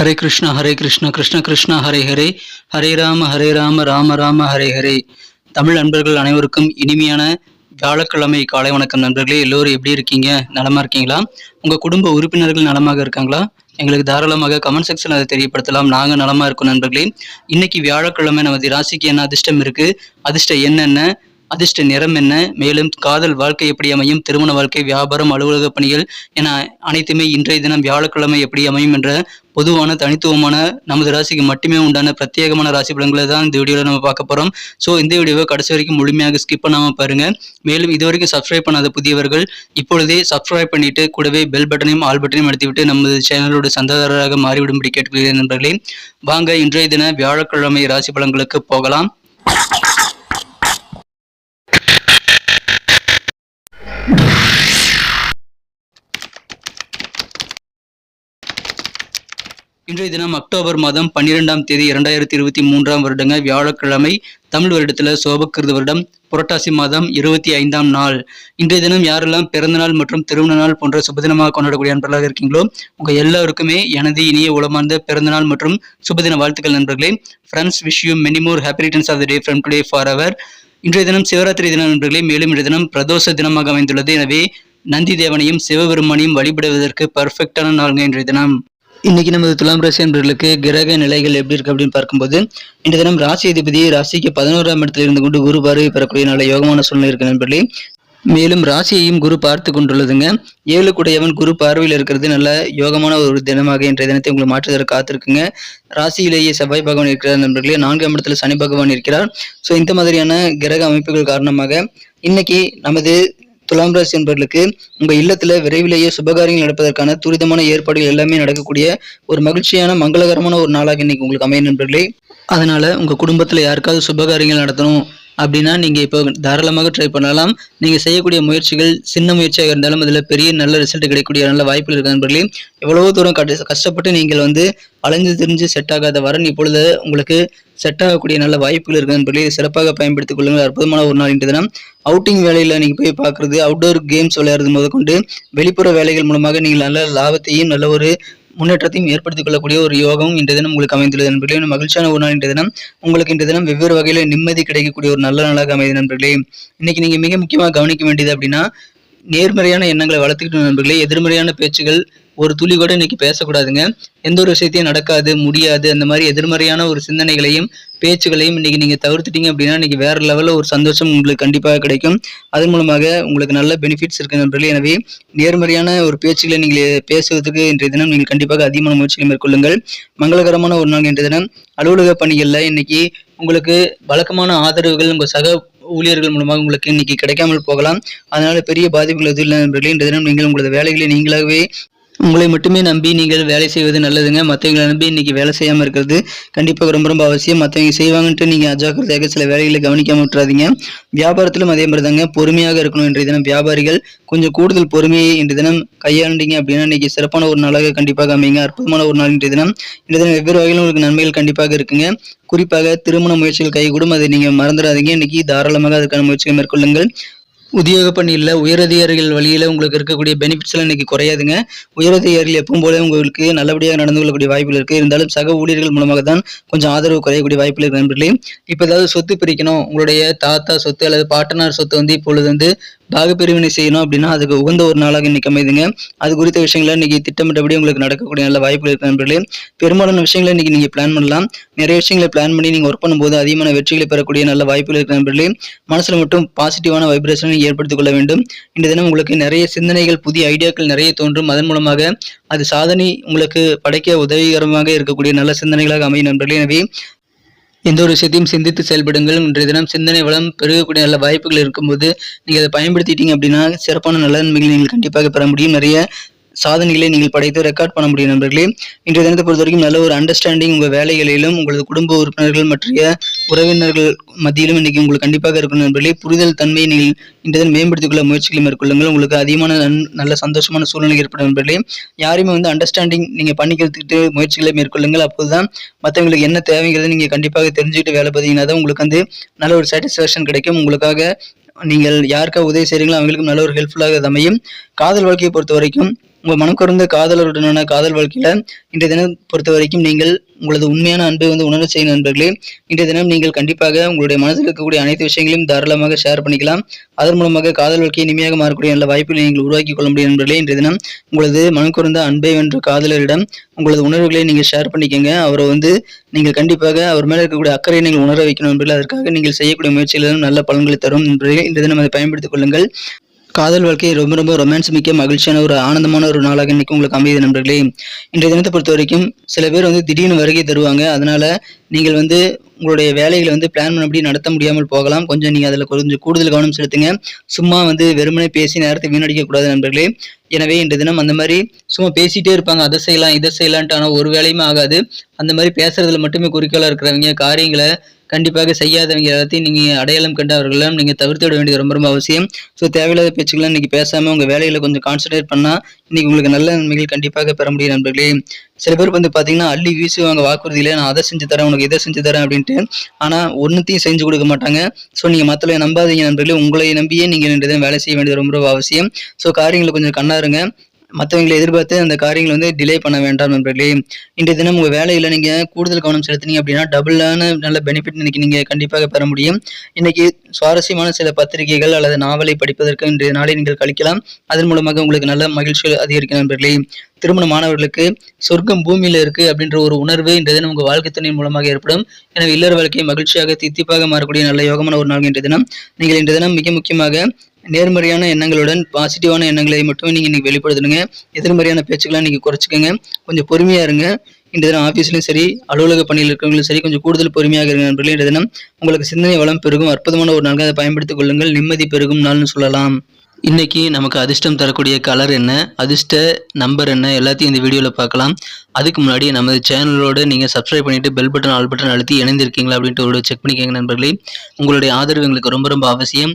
ஹரே கிருஷ்ணா ஹரே கிருஷ்ணா கிருஷ்ண கிருஷ்ணா ஹரே ஹரே. ஹரே ராம ஹரே ராம ராம ராம ஹரே ஹரே. தமிழ் நண்பர்கள் அனைவருக்கும் இனிமையான வியாழக்கிழமை காலை வணக்கம் நண்பர்களே. எல்லோரும் எப்படி இருக்கீங்க? நலமாக இருக்கீங்களா? உங்கள் குடும்ப உறுப்பினர்கள் நலமாக இருக்காங்களா? எங்களுக்கு தாராளமாக கமெண்ட் செக்ஷன் அதை தெரியப்படுத்தலாம். நாங்கள் நலமாக இருக்கோம் நண்பர்களே. இன்னைக்கு வியாழக்கிழமை நமது ராசிக்கு என்ன அதிர்ஷ்டம் இருக்குது அதிர்ஷ்டம் என்னென்ன? அதிர்ஷ்ட நிறம் என்ன? மேலும் காதல் வாழ்க்கை எப்படி அமையும்? திருமண வாழ்க்கை வியாபாரம் அலுவலக பணிகள் என அனைத்துமே இன்றைய தினம் வியாழக்கிழமை எப்படி அமையும் என்ற பொதுவான தனித்துவமான நமது ராசிக்கு மட்டுமே உண்டான பிரத்யேகமான ராசி பலன்களை தான் இந்த வீடியோவில் நம்ம பார்க்க போகிறோம் ஸோ இந்த வீடியோவை கடைசி வரைக்கும் முழுமையாக ஸ்கிப் பண்ணாமல் பாருங்கள் மேலும் இது வரைக்கும் சப்ஸ்கிரைப் பண்ணாத புதியவர்கள் இப்பொழுதே சப்ஸ்கிரைப் பண்ணிட்டு கூடவே பெல் பட்டனையும் ஆல் பட்டனையும் அழுத்திவிட்டு நமது சேனலோட சந்தாதாரராக மாறிவிடும்படி கேட்டுக்கொள்கிறேன் நண்பர்களே. வாங்க இன்றைய தின வியாழக்கிழமை ராசி பலன்களுக்கு போகலாம். இன்றைய தினம் அக்டோபர் மாதம் பன்னிரெண்டாம் தேதி இரண்டாயிரத்தி இருபத்தி மூன்றாம் வருடங்க வியாழக்கிழமை தமிழ் வருடத்தில் சோபக்கிருத வருடம் புரட்டாசி மாதம் இருபத்தி ஐந்தாம் நாள். இன்றைய தினம் யாரெல்லாம் பிறந்தநாள் மற்றும் திருமண நாள் போன்ற சுபதினமாக கொண்டாடக்கூடிய நண்பர்களாக இருக்கீங்களோ உங்கள் எல்லாருக்குமே எனது இனிய உளமார்ந்த பிறந்த நாள் மற்றும் சுபதின வாழ்த்துக்கள் நண்பர்களே. Friends wish you many more happy returns of the day from today for அவர் இன்றைய தினம் சிவராத்திரி தினம் நண்பர்களே மேலும் இன்றைய தினம் பிரதோஷ தினமாக அமைந்துள்ளது. எனவே நந்தி தேவனையும் சிவபெருமானையும் வழிபடுவதற்கு பர்ஃபெக்டான நாள்ங்க இன்றைய தினம். இன்னைக்கு நமது துலாம் ராசி என்பவர்களுக்கு கிரக நிலைகள் எப்படி இருக்கு அப்படின்னு பார்க்கும்போது இந்த தினம் ராசி அதிபதி ராசிக்கு பதினோராம் இடத்தில் இருந்து கொண்டு குரு பார்வை பெறக்கூடிய நல்ல யோகமான சூழ்நிலை இருக்கு நண்பர்களே. மேலும் ராசியையும் குரு பார்த்து கொண்டுள்ளதுங்க. ஏழு கூடையவன் குரு பார்வையில் இருக்கிறது நல்ல யோகமான ஒரு தினமாக இன்றைய தினத்தை உங்களை மாற்றுவதற்கு காத்திருக்குங்க. ராசியிலேயே செவ்வாய் பகவான் இருக்கிறார் நண்பர்களே. நான்காம் இடத்துல சனி பகவான் இருக்கிறார். ஸோ இந்த மாதிரியான கிரக அமைப்புகள் காரணமாக இன்னைக்கு நமது துலாம் ராசி என்பவர்களுக்கு உங்க இல்லத்துல விரைவிலேயே சுபகாரியங்கள் நடப்பதற்கான துரிதமான ஏற்பாடுகள் எல்லாமே நடக்கக்கூடிய ஒரு மகிழ்ச்சியான மங்களகரமான ஒரு நாளாக இன்னைக்கு உங்களுக்கு அமைய நண்பர்களே. அதனால உங்க குடும்பத்துல யாருக்காவது சுபகாரியங்கள் நடத்தணும் அப்படின்னா நீங்கள் இப்போ தாராளமாக ட்ரை பண்ணலாம். நீங்கள் செய்யக்கூடிய முயற்சிகள் சின்ன முயற்சியாக இருந்தாலும் அதில் பெரிய நல்ல ரிசல்ட் கிடைக்கக்கூடிய நல்ல வாய்ப்புகள் இருக்கு நண்பர்களே. எவ்வளவோ தூரம் கஷ்ட- கஷ்டப்பட்டு நீங்கள் வந்து அலைஞ்சு திரிஞ்சு செட் ஆகாத வரன் இப்பொழுது உங்களுக்கு செட் ஆகக்கூடிய நல்ல வாய்ப்புகள் இருக்கு நண்பர்களே. சிறப்பாக பயன்படுத்திக் கொள்ளுங்கள். அற்புதமான ஒரு நாள் இன்று தினம். அவுட்டிங் வேலையில் நீங்கள் போய் பார்க்குறது அவுட்டோர் கேம்ஸ் விளையாடுறது முதற்கொண்டு வெளிப்புற வேலைகள் மூலமாக நீங்கள் நல்ல லாபத்தையும் நல்ல ஒரு முன்னேற்றத்தையும் ஏற்படுத்திக் கொள்ளக்கூடிய ஒரு யோகமும் இன்றைய தினம் உங்களுக்கு அமைந்துள்ளது நண்பர்களே. மகிழ்ச்சியான ஒரு நாள் இன்றைய தினம். உங்களுக்கு இன்றைய தினம் வெவ்வேறு வகையில நிம்மதி கிடைக்கக்கூடிய ஒரு நல்ல நாளாக அமைது நண்பர்களே. இன்னைக்கு நீங்க மிக முக்கியமாக கவனிக்க வேண்டியது அப்படின்னா நேர்மறையான எண்ணங்களை வளர்த்துக்கிட்டு நண்பர்களே எதிர்மறையான பேச்சுகள் ஒரு துளி கூட இன்னைக்கு பேசக்கூடாதுங்க. எந்த ஒரு விஷயத்தையும் நடக்காது முடியாது. அந்த மாதிரி எதிர்மறையான ஒரு சிந்தனைகளையும் பேச்சுகளையும் இன்னைக்கு நீங்கள் தவிர்த்துட்டீங்க அப்படின்னா இன்னைக்கு வேற லெவலில் ஒரு சந்தோஷம் உங்களுக்கு கண்டிப்பாக கிடைக்கும். அதன் மூலமாக உங்களுக்கு நல்ல பெனிஃபிட்ஸ் இருக்கு நண்பர்களே. எனவே நேர்மறையான ஒரு பேச்சுகளை நீங்கள் பேசுவதற்கு இன்றைய தினம் நீங்கள் கண்டிப்பாக அதிகமான முயற்சிகளை மேற்கொள்ளுங்கள். மங்களகரமான ஒரு நாள் இன்றைய தினம். அலுவலக பணிகளில் இன்னைக்கு உங்களுக்கு வழக்கமான ஆதரவுகள் உங்கள் சக ஊழியர்கள் மூலமாக உங்களுக்கு இன்னைக்கு கிடைக்காமல் போகலாம். அதனால் பெரிய பாதிப்புகள் எதுவும் இல்லை நண்பர்களே இன்றைய தினம் நீங்கள் உங்களது வேலைகளை நீங்களாகவே உங்களை மட்டுமே நம்பி நீங்கள் வேலை செய்வது நல்லதுங்க. மற்றவங்களை நம்பி இன்னைக்கு வேலை செய்யாமல் இருக்கிறது கண்டிப்பாக ரொம்ப ரொம்ப அவசியம். மற்றவங்க செய்வாங்கன்ட்டு நீங்கள் அஜாக்கிரதையாக சில வேலைகளை கவனிக்காமல் விட்டுறாதீங்க. வியாபாரத்திலும் அதே மாதிரி தாங்க பொறுமையாக இருக்கணும் இன்றைய தினம் வியாபாரிகள். கொஞ்சம் கூடுதல் பொறுமையை இன்றைய தினம் கையாண்டீங்க அப்படின்னா இன்னைக்கு சிறப்பான ஒரு நாளாக கண்டிப்பாக அமைங்க அற்புதமான ஒரு நாள் இன்றைய தினம். இன்றைய தினம் வெவ்வேறு வகையிலும் உங்களுக்கு நன்மைகள் கண்டிப்பாக இருக்குங்க. குறிப்பாக திருமண முயற்சிகள் கைகூடும். அதை நீங்கள் மறந்துடாதீங்க. இன்னைக்கு தாராளமாக அதுக்கான முயற்சிகளை மேற்கொள்ளுங்கள். உத்தியோக பணியில் உயரதிகாரிகள் வழியில் உங்களுக்கு இருக்கக்கூடிய பெனிஃபிட்ஸ்லாம் இன்னைக்கு குறையாதுங்க. உயரதிகாரிகள் எப்பவும் போல உங்களுக்கு நல்லபடியாக நடந்து கொள்ளக்கூடிய வாய்ப்புகள் இருக்கு. இருந்தாலும் சக ஊழியர்கள் மூலமாக தான் கொஞ்சம் ஆதரவு குறையக்கூடிய வாய்ப்புகள் இருக்கு நண்பர்களே. இப்போ ஏதாவது சொத்து பிரிக்கணும். உங்களுடைய தாத்தா சொத்து அல்லது பாட்டனார் சொத்து வந்து இப்பொழுது வந்து பாகப்பிரிவினை செய்யணும் அப்படின்னா அதுக்கு உகந்த ஒரு நாளாக இன்னைக்கு அமைதுங்க. அது குறித்த விஷயங்களை இன்னைக்கு திட்டமிட்டபடி உங்களுக்கு நடக்கக்கூடிய நல்ல வாய்ப்புகள் இருக்கு நண்பர்களே. பெரும்பாலான விஷயங்களை இன்னைக்கு நீங்க பிளான் பண்ணலாம். நிறைய விஷயங்களை பிளான் பண்ணி நீங்க ஒர்க் பண்ணும்போது அதிகமான வெற்றிகளை பெறக்கூடிய நல்ல வாய்ப்புகள் இருக்கு நண்பர்களே. மனசுல மட்டும் பாசிட்டிவான வைப்ரேஷனை ஏற்படுத்திக் கொள்ள வேண்டும். இந்த தினம் உங்களுக்கு நிறைய சிந்தனைகள் புதிய ஐடியாக்கள் நிறைய தோன்றும். அதன் மூலமாக அது சாதனை உங்களுக்கு படைக்க உதவிகரமாக இருக்கக்கூடிய நல்ல சிந்தனைகளாக அமையும் நண்பர்களே. எனவே எந்த ஒரு விஷயத்தையும் சிந்தித்து செயல்படுங்கள். இன்றைய தினம் சிந்தனை வளம் பெருகக்கூடிய நல்ல வாய்ப்புகள் இருக்கும்போது நீங்கள் அதை பயன்படுத்திட்டீங்க அப்படின்னா சிறப்பான நல்ல நன்மைகள் நீங்கள் கண்டிப்பாக பெற முடியும். நிறைய சாதனைகளை நீங்கள் படைத்து ரெக்கார்ட் பண்ண முடியும் நண்பர்களே. இன்றைய தினத்தை பொறுத்த வரைக்கும் நல்ல ஒரு அண்டர்ஸ்டாண்டிங் உங்கள் வேலைகளிலும் உங்களது குடும்ப உறுப்பினர்கள் மற்றிய உறவினர்கள் மத்தியிலும் இன்னைக்கு உங்களுக்கு கண்டிப்பாக இருக்கும் நண்பர்களே. புரிதல் தன்மையை நீங்கள் இன்றைய தினம் மேம்படுத்திக் கொள்ள முயற்சிகளை மேற்கொள்ளுங்கள். உங்களுக்கு அதிகமான நல்ல சந்தோஷமான சூழ்நிலை ஏற்படும் நண்பர்களே. யாரையுமே வந்து அண்டர்ஸ்டாண்டிங் நீங்கள் பண்ணிக்கிறதுக்கு முயற்சிகளை மேற்கொள்ளுங்கள். அப்போது தான் மற்றவங்களுக்கு என்ன தேவைங்கிறத நீங்கள் கண்டிப்பாக தெரிஞ்சுக்கிட்டு வேலை பார்த்தீங்கன்னா தான் உங்களுக்கு வந்து நல்ல ஒரு சாட்டிஸ்ஃபேக்ஷன் கிடைக்கும். உங்களுக்காக நீங்கள் யாருக்காக உதவி செய்கிறீங்களோ அவங்களுக்கும் நல்ல ஒரு ஹெல்ப்ஃபுல்லாக அமையும். காதல் வாழ்க்கையை பொறுத்த வரைக்கும் உங்கள் மனக்குறந்த காதலருடனான காதல் வாழ்க்கையில் இன்றைய தினம் பொறுத்த வரைக்கும் நீங்கள் உங்களது உண்மையான அன்பை வந்து உணர்வு செய்யும் நண்பர்களே இன்றைய தினம் நீங்கள் கண்டிப்பாக உங்களுடைய மனதில் இருக்கக்கூடிய அனைத்து விஷயங்களையும் தாராளமாக ஷேர் பண்ணிக்கலாம். அதன் மூலமாக காதல் வாழ்க்கையை இனிமையாக மாறக்கூடிய நல்ல வாய்ப்புகளை நீங்கள் உருவாக்கி கொள்ள முடியும் நண்பர்களே இன்றைய தினம் உங்களது மனக்குறந்த அன்பை வென்ற காதலரிடம் உங்களது உணர்வுகளை நீங்கள் ஷேர் பண்ணிக்கோங்க. அவரை வந்து நீங்கள் கண்டிப்பாக அவர் மேலே இருக்கக்கூடிய அக்கறையை நீங்கள் உணர வைக்கணும் நண்பர்களே. அதற்காக நீங்கள் செய்யக்கூடிய முயற்சிகளிலும் நல்ல பலன்களை தரும் நண்பர்களே. இன்றைய தினம் அதை பயன்படுத்திக் கொள்ளுங்கள். காதல் வாழ்க்கை ரொம்ப ரொம்ப ரொமான்ஸ் மிக்க மகிழ்ச்சியான ஒரு ஆனந்தமான ஒரு நாளாக இன்னைக்கு உங்களுக்கு அமையுது நண்பர்களே. இன்றைய தினத்தை பொறுத்த வரைக்கும் சில பேர் வந்து திடீர்னு வருகை தருவாங்க. அதனால நீங்கள் வந்து உங்களுடைய வேலைகளை வந்து பிளான் பண்ணபடி நடத்த முடியாமல் போகலாம். கொஞ்சம் நீங்கள் அதில் கொஞ்சம் கூடுதல் கவனம் செலுத்துங்க. சும்மா வந்து வெறுமனே பேசி நேரத்தை வீணடிக்க கூடாது நண்பர்களே. எனவே இன்று தினம் அந்த மாதிரி சும்மா பேசிகிட்டே இருப்பாங்க. அதை செய்யலாம் இதை செய்யலான்ட்டு ஆனால் ஒரு வேலையுமே ஆகாது. அந்த மாதிரி பேசுறதுல மட்டுமே குறிக்கோளாக இருக்கிறவங்க காரியங்களை கண்டிப்பாக செய்யாதவங்க எல்லாத்தையும் நீங்கள் அடையாளம் கண்டு அவர்களெல்லாம் நீங்கள் தவிர்த்து விட வேண்டியது ரொம்ப ரொம்ப அவசியம். ஸோ தேவையில்லாத பேச்சுக்கெல்லாம் இன்றைக்கி பேசாமல் உங்கள் வேலையில் கொஞ்சம் கான்சன்ட்ரேட் பண்ணால் இன்றைக்கி உங்களுக்கு நல்ல நன்மைகள் கண்டிப்பாக பெற முடியும் நண்பர்களே. சில பேர் வந்து பார்த்தீங்கன்னா அள்ளி வீசுவாங்க வாக்குறுதியில் நான் அதை செஞ்சு தரேன் உனக்கு இதை செஞ்சு தரேன் அப்படின்ட்டு. ஆனால் ஒன்றுத்தையும் செஞ்சு கொடுக்க மாட்டாங்க. ஸோ நீங்கள் மற்றவங்க நம்பாதீங்க நண்பர்களே. உங்களை நம்பியே நீங்கள் ரெண்டு வேலை செய்ய வேண்டியது ரொம்ப ரொம்ப அவசியம். ஸோ காரியங்களை கொஞ்சம் கண்ணாருங்க. மற்றவங்களை எதிர்பார்த்து அந்த காரியங்களை வந்து டிலே பண்ண வேண்டாம் நண்பர்களே. இன்றைய தினம் உங்கள் வேலையில் நீங்கள் கூடுதல் கவனம் செலுத்தினீங்க அப்படின்னா டபுளான நல்ல பெனிஃபிட் இன்னைக்கு நீங்கள் கண்டிப்பாக பெற முடியும். இன்னைக்கு சுவாரஸ்யமான சில பத்திரிகைகள் அல்லது நாவலை படிப்பதற்கு இன்றைய நாளை நீங்கள் கழிக்கலாம். அதன் மூலமாக உங்களுக்கு நல்ல மகிழ்ச்சி அதிகரிக்கும் நண்பர்களே. திருமண மாணவர்களுக்கு சொர்க்கம் பூமியில இருக்கு அப்படின்ற ஒரு உணர்வு இன்றைய தினம் உங்கள் வாழ்க்கை துணையின் மூலமாக ஏற்படும். எனவே இல்லற வாழ்க்கையை மகிழ்ச்சியாக தித்திப்பாக மாறக்கூடிய நல்ல யோகமான ஒரு நாள் இன்றைய தினம். நீங்கள் இன்றைய தினம் மிக முக்கியமாக நேர்மறையான எண்ணங்களுடன் பாசிட்டிவான எண்ணங்களை மட்டுமே நீங்கள் இன்றைக்கி வெளிப்படுத்தணுங்க. எதிர்மறையான பேச்சுக்கெல்லாம் நீங்கள் குறைச்சிக்கோங்க. கொஞ்சம் பொறுமையாக இருங்க. இந்த தினம் ஆஃபீஸ்லையும் சரி அலுவலக பணியில் இருக்கிறவங்களும் சரி கொஞ்சம் கூடுதல் பொறுமையாக இருங்க நண்பர்களே. இந்த தினம் உங்களுக்கு சிந்தனை வளம் பெருகும். அற்புதமான ஒரு நாளாக அதை பயன்படுத்திக் கொள்ளுங்கள். நிம்மதி பெருகும் நாள்னு சொல்லலாம். இன்னைக்கு நமக்கு அதிர்ஷ்டம் தரக்கூடிய கலர் என்ன? அதிர்ஷ்ட நம்பர் என்ன? எல்லாத்தையும் இந்த வீடியோவில் பார்க்கலாம். அதுக்கு முன்னாடி நமது சேனலோடு நீங்கள் சப்ஸ்கிரைப் பண்ணிவிட்டு பெல் பட்டன் ஆல் பட்டன் அழுத்தி இணைந்திருக்கீங்களா அப்படின்ட்டு ஒரு செக் பண்ணிக்கோங்க நண்பர்களே. உங்களுடைய ஆதரவு எங்களுக்கு ரொம்ப ரொம்ப அவசியம்.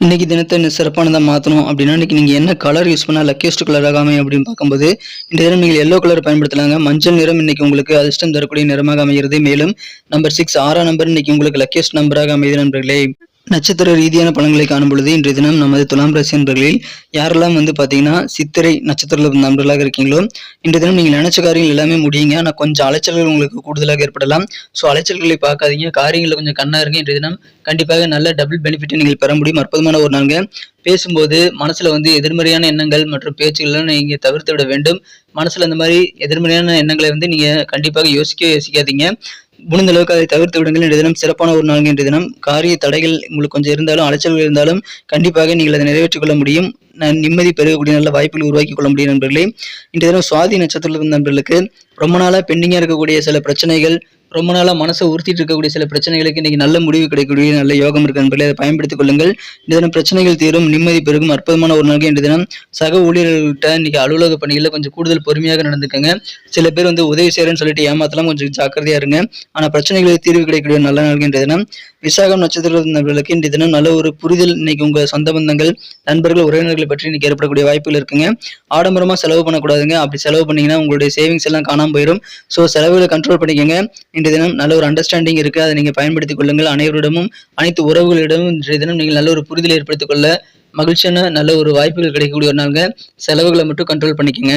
இன்னைக்கு தினத்தை இன்னும் சிறப்பானதாக மாற்றணும் அப்படின்னா இன்னைக்கு நீங்கள் என்ன கலர் யூஸ் பண்ணால் லக்கியஸ்ட் கலர் அமையும் அப்படின்னு பார்க்கும்போது இந்த தினம் நீங்கள் எல்லோ கலர் பயன்படுத்தலாங்க. மஞ்சள் நிறம் இன்னைக்கு உங்களுக்கு அதிர்ஷ்டம் தரக்கூடிய நிறமாக அமைகிறது. மேலும் நம்பர் சிக்ஸ் ஆறாம் நம்பர் இன்னைக்கு உங்களுக்கு லக்கியஸ்ட் நம்பராக அமையுது நண்பர்களே. நட்சத்திர ரீதியான பலன்களை காணும் பொழுது இன்றைய தினம் நமது துலாம் ராசி நண்பர்களில் யாரெல்லாம் வந்து பார்த்தீங்கன்னா சித்திரை நட்சத்திர நண்பர்களாக இருக்கீங்களோ இன்றைய தினம் நீங்கள் நினைச்ச காரியங்கள் எல்லாமே முடியுங்க. ஆனால் கொஞ்சம் அலைச்சல்கள் உங்களுக்கு கூடுதலாக ஏற்படலாம். ஸோ அலைச்சல்களை பார்க்காதீங்க. காரியங்களில் கொஞ்சம் கண்ணா இருங்க. இன்றைய தினம் கண்டிப்பாக நல்ல டபுள் பெனிஃபிட்டை நீங்கள் பெற முடியும். அற்புதமான ஒரு நாளுங்க. பேசும்போது மனசுல வந்து எதிர்மறையான எண்ணங்கள் மற்றும் பேச்சுகள்லாம் நீங்க தவிர்த்து விட வேண்டும். மனசுல அந்த மாதிரி எதிர்மறையான எண்ணங்களை வந்து நீங்க கண்டிப்பாக யோசிக்க யோசிக்காதீங்க. முடிந்த அளவுக்கு அதை தவிர்த்து விடுங்கள். இன்றைய தினம் சிறப்பான ஒரு நாள் இன்றைய தினம். காரிய தடைகள் உங்களுக்கு கொஞ்சம் இருந்தாலும் அலைச்சல்கள் இருந்தாலும் கண்டிப்பாக நீங்கள் அதை நிறைவேற்றிக் கொள்ள முடியும். நிம்மதி பெருகக்கூடிய நல்ல வாய்ப்புகள் உருவாக்கி கொள்ள முடியும் நண்பர்களே. இன்றைய தினம் சுவாதி நட்சத்திரத்தில் நண்பர்களுக்கு ரொம்ப நாளாக பெண்டிங்காக இருக்கக்கூடிய சில பிரச்சனைகள் ரொம்ப நாளாக மனசை உறுத்திட்டு இருக்கக்கூடிய சில பிரச்சனைகளுக்கு இன்னைக்கு நல்ல முடிவு கிடைக்கக்கூடிய நல்ல யோகம் இருக்கு நண்பர்களே அதை பயன்படுத்திக் கொள்ளுங்கள். இந்த தினம் பிரச்சனைகள் தீரும் நிம்மதி பெருகும் அற்புதமான ஒரு நாள் இன்று தினம். சக ஊழியர்கள்ட்ட இன்னைக்கு அலுவலக பணிகளில் கொஞ்சம் கூடுதல் பொறுமையாக நடந்துக்கங்க. சில பேர் வந்து உதவி செய்யறேன்னு சொல்லிட்டு ஏமாத்தலாம் கொஞ்சம் ஜாக்கிரதையா இருங்க. ஆனால் பிரச்சனைகளுக்கு தீர்வு கிடைக்கக்கூடிய நல்ல நாள் இன்றைய தினம். விசாகம் நட்சத்திர நண்பர்களுக்கு இன்றைய தினம் நல்ல ஒரு புரிதல் இன்னைக்கு உங்க சொந்த பந்தங்கள் நண்பர்கள் உறவினர்களை பற்றி இன்னைக்கு ஏற்படக்கூடிய வாய்ப்புகள் இருக்குங்க. ஆடம்பரமாக செலவு பண்ணக்கூடாதுங்க. அப்படி செலவு பண்ணீங்கன்னா உங்களுடைய சேவிங்ஸ் எல்லாம் காணாமல் போயிடும் ஸோ செலவுகளை கண்ட்ரோல் பண்ணிக்கோங்க. இன்றைய தினம் நல்ல ஒரு அண்டர்ஸ்டாண்டிங் இருக்குது அதை நீங்கள் பயன்படுத்திக் கொள்ளுங்கள். அனைவரிடமும் அனைத்து உறவுகளிடமும் இன்றைய தினம் நீங்கள் நல்ல ஒரு புரிதலை ஏற்படுத்திக் கொள்ள மகிழ்ச்சியான நல்ல ஒரு வாய்ப்புகள் கிடைக்கக்கூடிய ஒரு நாளுங்க. செலவுகளை மட்டும் கண்ட்ரோல் பண்ணிக்கோங்க.